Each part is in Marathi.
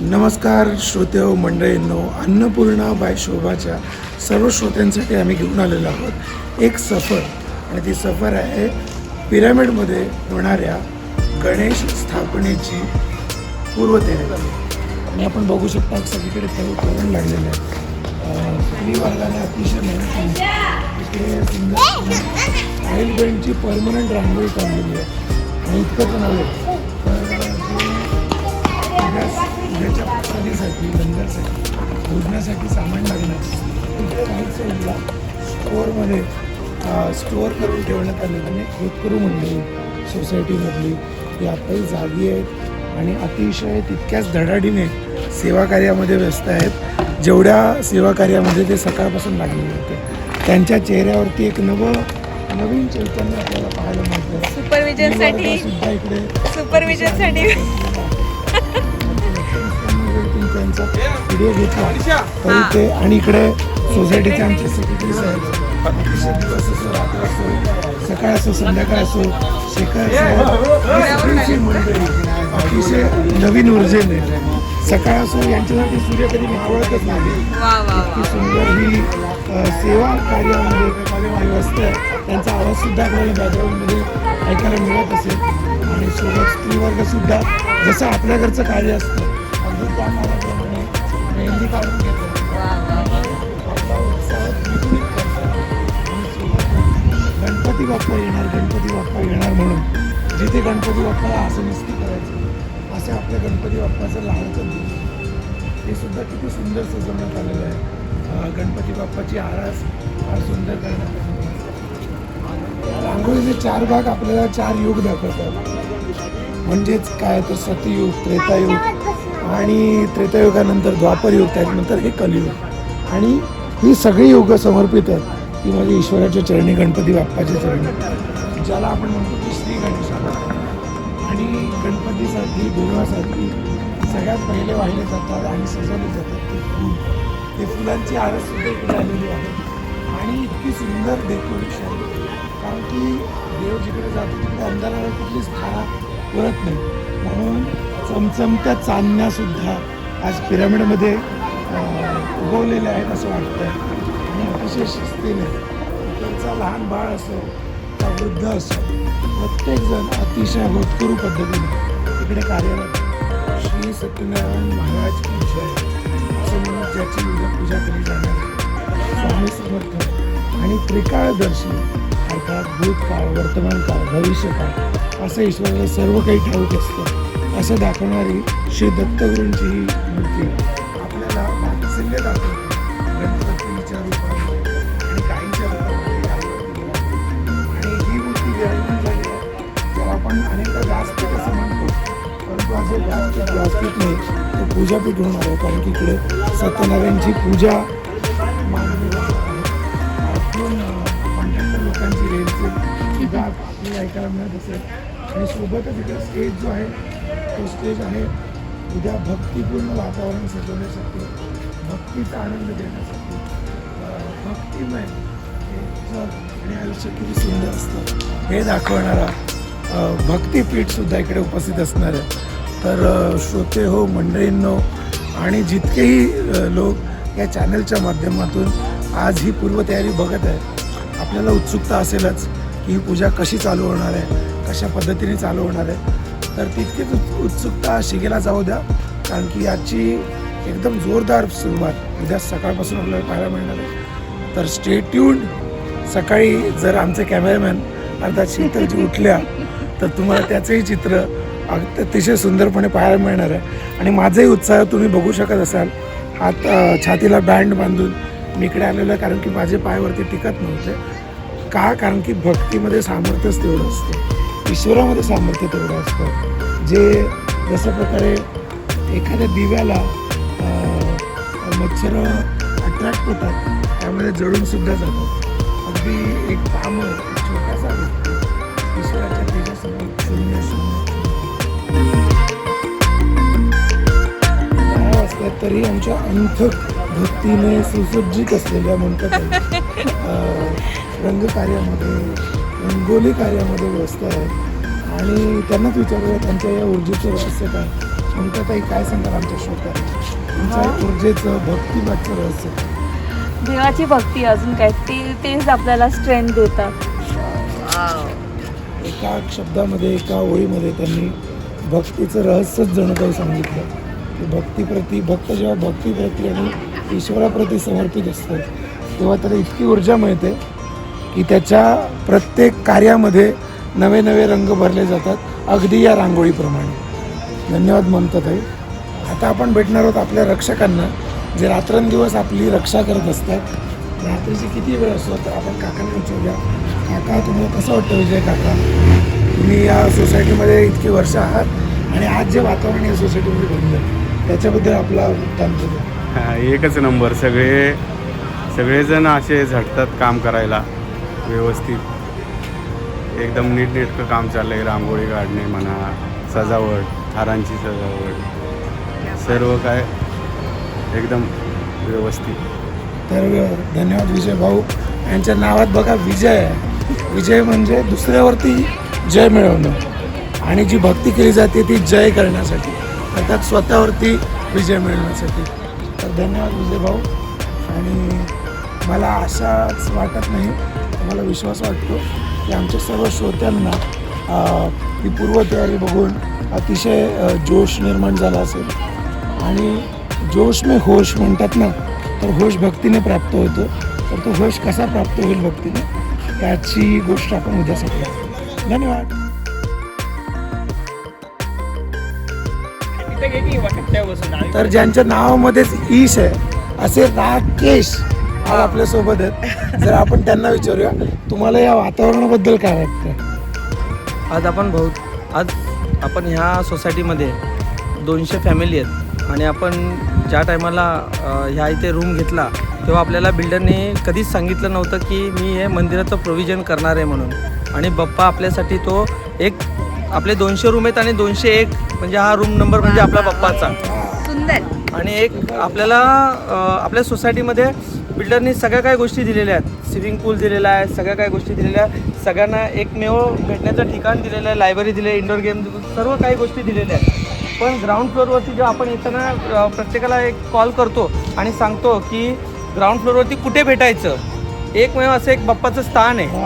नमस्कार श्रोते हो मंडळींनो अन्नपूर्णा बाय शोभाच्या सर्व श्रोत्यांसाठी आम्ही घेऊन आलेलो आहोत एक सफर. आणि ती सफर आहे पिरामिडमध्ये होणाऱ्या गणेश स्थापनेची पूर्वतयारी आणि आपण बघू शकता सगळीकडे सर्व तोरण लागलेले आहे. वर्गाने अतिशय मेहनत इकडे सुंदर आईल बेंडची परमनंट रांगोळी काढलेली आहे. आणि इतकंच नव्हे तर उद्याच्या प्रसादीसाठी लंगरसाठी भोजनासाठी सामान लागणार. तिथे काही साईडला स्टोअरमध्ये स्टोअर करून ठेवण्यात आलेलं आणि होतकरू मंडळी सोसायटीमधली ही आताही जागी आहेत आणि अतिशय तितक्याच धडाडीने सेवा कार्यामध्ये व्यस्त आहेत. जेवढ्या सेवा कार्यामध्ये ते सकाळपासून लागलेले होते. त्यांच्या चेहऱ्यावरती एक नवं नवीन चैतन्य आपल्याला पाहायला मिळतं सुपरविजनसाठी सुद्धा इकडे सुपरविजनसाठी त्यांचा व्हिडिओ घेतला. तरी ते आणि इकडे सोसायटीचे आमचे सेक्रेटरी साहेब. सकाळ असो संध्याकाळ असो शेखर मंडळी अतिशय नवीन ऊर्जेने सकाळ असो यांच्यासाठी सूर्य कधी मावळतच नाही. इतकी सुंदर ही सेवा कार्यामध्ये व्यवस्था आहे त्यांचा आवाज सुद्धा आपल्याला बॅकग्राऊंडमध्ये ऐकायला मिळत असेल. आणि सोबत स्त्रीवर्गसुद्धा जसं आपल्या घरचं कार्य असतं अगदी त्या कामाप्रमाणे काढून घेतो गणपती बाप्पा येणार गणपती बाप्पा येणार म्हणून. जिथे गणपती बाप्पाला असं नुसती करायचं असे आपल्या गणपती बाप्पाचं लहानचं दिलं हे सुद्धा किती सुंदर सजवण्यात आलेलं आहे. गणपती बाप्पाची आरास फार सुंदर करण्यात रांगोळीचे चार भाग आपल्याला चार युग दाखवतात. म्हणजेच काय तर सतयुग त्रेतायुग आणि त्रेतायुगानंतर द्वापरयुग त्याच्यानंतर हे कलियुग. आणि ही सगळी युग समर्पित आहेत. ती म्हणजे ईश्वराच्या चरणी गणपती बाप्पाच्या चरणी. ज्याला आपण म्हणतो की श्री गणेश आणि गणपतीसाठी देवासाठी सगळ्यात पहिले वाहिले जातात आणि सजवले जातात ते फुल. ते फुलांची आरससुद्धा इकडे आलेली आहे. आणि इतकी सुंदर डेकोरेशन कारण की देव जिकडे जातो तिकडे अंधाराला कुठलीच धारा उरत नाही. म्हणून चमचमत्या चांदण्यासुद्धा आज पिरामिडमध्ये उगवलेल्या आहेत असं वाटतं आणि अतिशय शिस्तीने त्यांचा लहान बाळ असो का वृद्ध असो प्रत्येकजण अतिशय होतकरू पद्धतीने तिकडे कार्यरत श्री सत्यनारायण महाराज की जय असं म्हणून ज्याची पूजा केली जाणार स्वामी समर्थ आणि त्रिकाळदर्शी अर्थात भूतकाळ वर्तमानकाळ भविष्यकाळ असं ईश्वराला सर्व काही ठाऊक असतं. असं दाखवणारी श्री दत्तगुरूंची ही मूर्ती आपल्याला वात्सल्य दाखवते. गणपतीच्या रूपामध्ये आणि काहींच्या रूपामध्ये आणि ही मूर्ती विराजमान झाली आहे. तर आपण अनेकदा व्यासपीठ असं म्हणतो परंतु असं व्यासपीठ व्यासपीठ नाही तर पूजापीठ होणार आहे. कारण की इकडे सत्यनारायणची पूजा मानली जाते सुद्धा आपल्याला ऐकायला मिळत असेल आणि सोबतच इकडे स्टेज जो आहे तो स्टेज आहे उद्या भक्तिपूर्ण वातावरण सजवण्यासाठी भक्तीचा आनंद देण्यासाठी भक्तिमय आणि आयुष्य किती सुंदर असतं. हे दाखवणारा भक्तीपीठसुद्धा भक्तिपीठसुद्धा इकडे उपस्थित असणार आहे. तर श्रोते हो मंडळींनो आणि जितकेही लोक या चॅनलच्या माध्यमातून आज ही पूर्वतयारी बघत आहेत आपल्याला उत्सुकता असेलच. ही पूजा कशी चालू होणार आहे? कशा पद्धतीने चालू होणार आहे? तर तितकीच उत्सुकता शिगेला जाऊ द्या. कारण की याची एकदम जोरदार सुरुवात उद्या सकाळपासून आपल्याला पाहायला मिळणार आहे. तर स्टे ट्यून सकाळी जर आमचे कॅमेरामॅन अर्थात शीतलजी उठल्या तर तुम्हाला त्याचंही चित्र अग- अतिशय सुंदरपणे पाहायला मिळणार आहे. आणि माझाही उत्साह तुम्ही बघू शकत असाल. हात छातीला बँड बांधून मी इकडे आलेलं आहे कारण की माझे पायवरती टिकत नव्हते. का? कारण की भक्तीमध्ये सामर्थ्यच तेवढं असतं. ईश्वरामध्ये सामर्थ्य तेवढं असतं. जे जशा प्रकारे एखाद्या दिव्याला मच्छर अट्रॅक्ट होतात त्यामध्ये जळून सुद्धा जातात. अगदी एक काम छोटासा ईश्वराच्या तेजासमोर शून्य शून्य तरी आमच्या अंथक भक्तीने सुसज्जित असलेल्या म्हणतात रंगकार्यामध्ये रंगोली कार्यामध्ये व्यस्त आहेत. आणि त्यांनाच विचारूया त्यांच्या या ऊर्जेचं रहस्य काय? ममताताई काय सांगाल आमच्या श्रोत्यांना? तुमच्या ऊर्जेचं भक्तिभागचं रहस्य देवाची भक्ती अजून काय? ते तेच आपल्याला स्ट्रेंथ देतात. एका शब्दामध्ये एका ओळीमध्ये त्यांनी भक्तीचं रहस्यच जणू काही सांगितलं. की भक्तीप्रती भक्त जेव्हा भक्तीप्रती आणि ईश्वराप्रती समर्पित असतो तेव्हा त्याला इतकी ऊर्जा मिळते की त्याच्या प्रत्येक कार्यामध्ये नवे नवे रंग भरले जातात अगदी या रांगोळीप्रमाणे. धन्यवाद ममताताई. आता आपण भेटणार आहोत आपल्या रक्षकांना जे रात्रंदिवस आपली रक्षा करत असतात. रात्रीची किती वेळ असतो तर आपण काकांना विचारूया. काका तुम्हाला कसं वाटतं विजय काका? तुम्ही या सोसायटीमध्ये इतकी वर्ष आहात आणि आज जे वातावरण या सोसायटीमध्ये बनलं त्याच्याबद्दल आपला वृत्तांत एकच नंबर. सगळे सगळेजण असे झटतात काम करायला. व्यवस्थित. एकदम नीटनेटकं काम चाललं आहे रांगोळी काढणे म्हणा सजावट हारांची सजावट सर्व काय एकदम व्यवस्थित. तर धन्यवाद विजय भाऊ. यांच्या नावात बघा विजय. आहे विजय म्हणजे दुसऱ्यावरती जय मिळवणं. आणि जी भक्ती केली जाते ती जय करण्यासाठी. अर्थात स्वतःवरती विजय मिळवण्यासाठी. तर धन्यवाद विजय भाऊ. आणि मला आशाच वाटत नाही मला विश्वास वाटतो की आमच्या सर्व श्रोत्यांना ही पूर्वतयारी बघून अतिशय जोश निर्माण झाला असेल. आणि जोश में होश म्हणतात ना तर होश भक्तीने प्राप्त होतो. तर तो होश कसा प्राप्त होईल भक्तीने? त्याची गोष्ट आपण उद्या सांगूया. धन्यवाद. तर ज्यांच्या नावामध्येच ईश आहे असे राकेश आज आपल्यासोबत आहेत. जर आपण त्यांना विचारूया तुम्हाला या वातावरणाबद्दल काय वाटतं आज आपण बहुत आज आपण ह्या सोसायटीमध्ये दोनशे फॅमिली आहेत. आणि आपण ज्या टायमाला ह्या इथे रूम घेतला तेव्हा आपल्याला बिल्डरने कधीच सांगितलं नव्हतं की मी हे मंदिराचं प्रोव्हिजन करणार आहे म्हणून. आणि बाप्पा आपल्यासाठी तो एक आपले दोनशे रूम आहेत आणि दोनशे एक म्हणजे हा रूम नंबर म्हणजे आपला बाप्पाचा. सुंदर. आणि एक आपल्याला आपल्या सोसायटीमध्ये बिल्डरनी सगळ्या काही गोष्टी दिलेल्या आहेत. स्विमिंग पूल दिलेला आहे सगळ्या काही गोष्टी दिलेल्या आहेत. सगळ्यांना एकमेव भेटण्याचं ठिकाण दिलेलं आहे लायब्ररी दिले इंडोर गेम सर्व काही गोष्टी दिलेल्या आहेत. पण ग्राउंड फ्लोअरवरती जेव्हा आपण येताना प्रत्येकाला एक कॉल करतो आणि सांगतो की ग्राउंड फ्लोअरवरती कुठे भेटायचं? एकमेव असं एक बाप्पाचं स्थान आहे.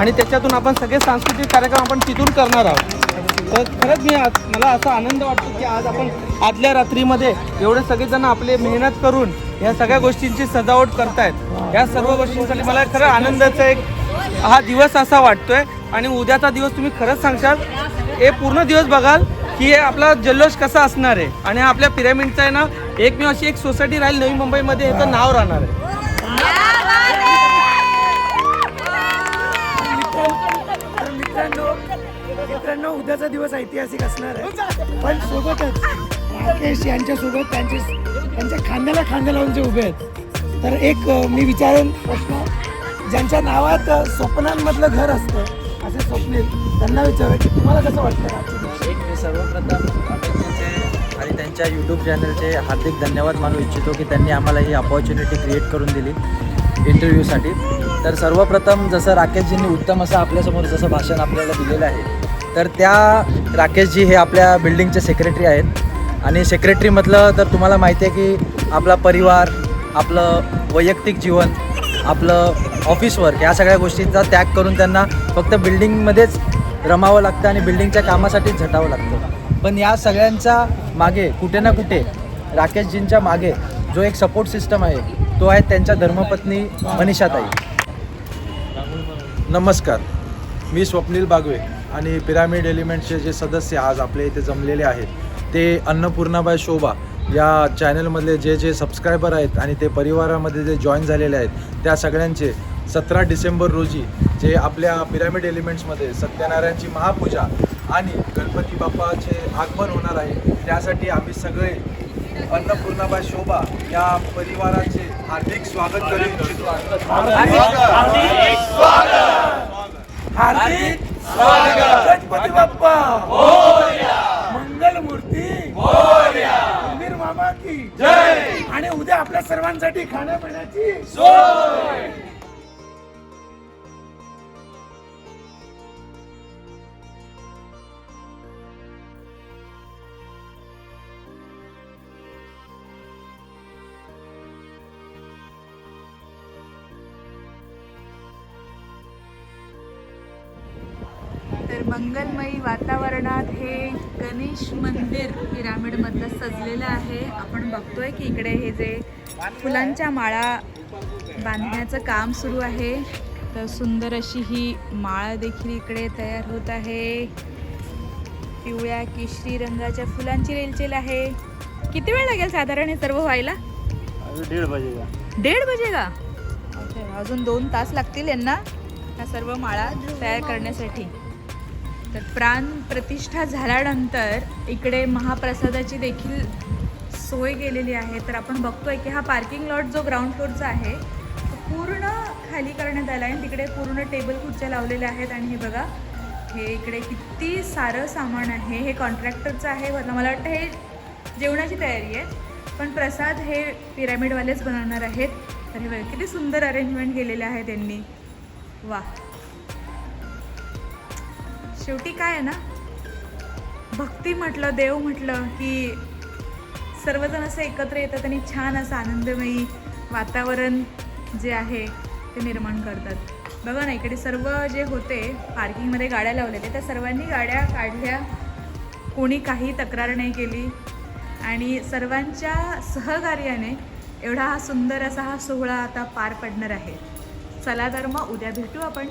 आणि त्याच्यातून आपण सगळे सांस्कृतिक कार्यक्रम आपण तिथून करणार आहोत. तर खरंच मी आज मला असा आनंद वाटतो की आज आपण आदल्या रात्रीमध्ये एवढे सगळेजण आपले मेहनत करून या सगळ्या गोष्टींची सजावट करतायत. या सर्व गोष्टींसाठी मला खरं आनंदाचा एक हा दिवस असा वाटतोय. आणि उद्याचा दिवस तुम्ही खरंच सांगशाल? हे पूर्ण दिवस बघाल की हे आपला जल्लोष कसा असणार आहे. आणि आपल्या पिरॅमिडचा आहे ना एकमेव अशी एक सोसायटी राहील नवी मुंबईमध्ये ह्याचं नाव राहणार आहे. उद्याचा दिवस ऐतिहासिक असणार आहे. पण सोबतच राकेश यांच्यासोबत त्यांचे त्यांच्या खांद्याला खांदा लावून जे उभे आहेत. तर एक मी विचारेन प्रश्न. ज्यांच्या नावात स्वप्नांमधलं घर असतं असे स्वप्नील त्यांना विचारूया की तुम्हाला कसं वाटतं एक मी सर्वप्रथम आणि त्यांच्या यूट्यूब चॅनलचे हार्दिक धन्यवाद मानू इच्छितो की त्यांनी आम्हाला ही अपॉर्च्युनिटी क्रिएट करून दिली इंटरव्ह्यूसाठी तर सर्वप्रथम जसं राकेशजींनी उत्तम असं आपल्यासमोर जसं भाषण आपल्याला दिलेलं आहे तर त्या राकेशजी हे आपल्या बिल्डिंगचे सेक्रेटरी आहेत. आणि सेक्रेटरी म्हटलं तर तुम्हाला माहिती आहे की आपला परिवार आपलं वैयक्तिक जीवन आपलं ऑफिस वर्क या सगळ्या गोष्टींचा त्याग करून त्यांना फक्त बिल्डिंगमध्येच रमावं लागतं आणि बिल्डिंगच्या कामासाठीच झटावं लागतं. पण या सगळ्यांच्या मागे कुठे ना कुठे राकेशजींच्या मागे जो एक सपोर्ट सिस्टम आहे तो आहे त्यांच्या धर्मपत्नी मनीषाताई. नमस्कार. मी स्वप्नील बागवे. आणि पिरामिड एलिमेंटचे जे सदस्य आज आपल्या इथे जमलेले आहेत ते अन्नपूर्णाबाई शोभा या चॅनलमधले जे जे सबस्क्रायबर आहेत आणि ते परिवारामध्ये जे जॉईन झालेले आहेत त्या सगळ्यांचे सतरा डिसेंबर रोजी जे आपल्या पिरामिड एलिमेंट्समध्ये सत्यनारायणची महापूजा आणि गणपती बाप्पाचे आगमन होणार आहे त्यासाठी आम्ही सगळे अन्नपूर्णाबाई शोभा या परिवाराचे हार्दिक स्वागत करू इच्छितो. हार्दिक स्वागत! गणपती बाप्पा. मंगल मूर्ती मंदिर मामा की. जय. आणि उद्या आपल्या सर्वांसाठी खाण्यापिण्याची सोय. वातावरणात हे गणेश मंदिर पिरामिडमधलं सजलेलं आहे. आपण बघतोय की इकडे हे जे फुलांच्या माळा बांधण्याचं काम सुरू आहे. तर सुंदर अशी ही माळ देखील इकडे तयार होत आहे. पिवळ्या केशरी रंगाच्या फुलांची रेलचेल आहे. किती वेळ लागेल साधारण हे सर्व व्हायला? दीड बजे का? अजून दोन तास लागतील यांना ह्या सर्व माळा तयार करण्यासाठी. तर प्राण प्रतिष्ठा झाल्यानंतर इकडे महाप्रसादाची देखील सोय केलेली आहे. तर आपण बघतोय की हा पार्किंग लॉट जो ग्राउंड फ्लोअरचा आहे तो पूर्ण खाली करण्यात आला आहे. तिकडे पूर्ण टेबल खुर्च्या लावलेल्या आहेत आणि हे बघा हे इकडे किती सारं सामान आहे. हे कॉन्ट्रॅक्टरचं आहे. मला मला वाटतं हे जेवणाची तयारी आहे. पण प्रसाद हे पिरामिडवालेच बनवणार आहेत. तर हे बघा किती सुंदर अरेंजमेंट केलेले आहे त्यांनी. वा शेवटी काय आहे ना भक्ती म्हटलं देव म्हटलं की सर्वजण असं एकत्र येतात आणि छान असं आनंदमयी वातावरण जे आहे ते निर्माण करतात. बघा ना इकडे सर्व जे होते पार्किंगमध्ये गाड्या लावलेल्या त्या सर्वांनी गाड्या काढल्या. कोणी काही तक्रार नाही केली. आणि सर्वांच्या सहकार्याने एवढा हा सुंदर असा हा सोहळा आता पार पडणार आहे. चला तर मग उद्या भेटू आपण.